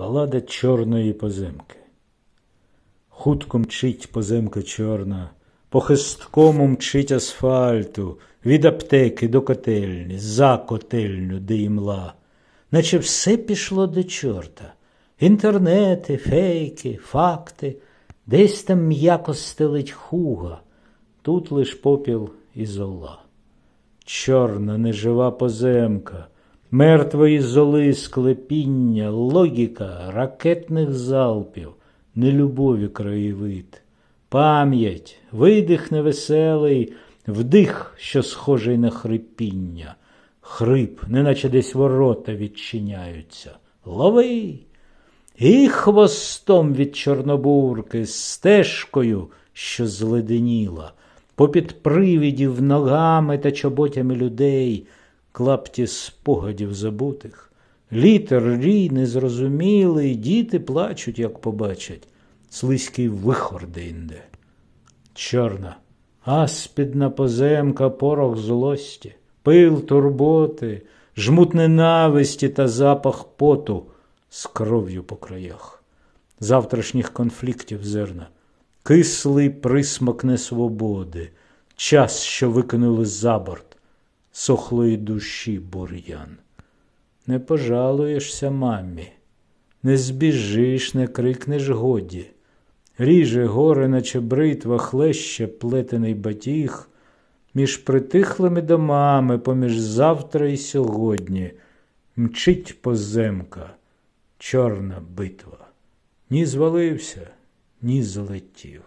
Балада чорної поземки. Хутко мчить поземка чорна, по хисткому мчить асфальту, від аптеки до котельні, за котельню, де імла. Наче все пішло до чорта. Інтернети, фейки, факти, десь там м'яко стелить хуга, тут лиш попіл і зола. Чорна нежива поземка, мертвої золи склепіння, логіка ракетних залпів, нелюбові краєвид, пам'ять, видих невеселий, вдих, що схожий на хрипіння, хрип, неначе десь ворота відчиняються. Лови! І хвостом від чорнобурки, стежкою, що зледеніла, попід привідів ногами та чоботями людей, клапті спогадів забутих. Літер рій незрозумілий, діти плачуть, як побачать, слизький вихор де-інде. Чорна, аспідна поземка, порох злості, пил турботи, жмут ненависті та запах поту з кров'ю по краях, завтрашніх конфліктів зерна, кислий присмак несвободи, час, що викинули за борт, сохлої душі бур'ян. Не пожалуєшся мамі, не збіжиш, не крикнеш годі. Ріже горе, наче бритва, хлеще плетений батіг, між притихлими домами, поміж завтра і сьогодні, мчить поземка, чорна битва. Ні звалився, ні залетів.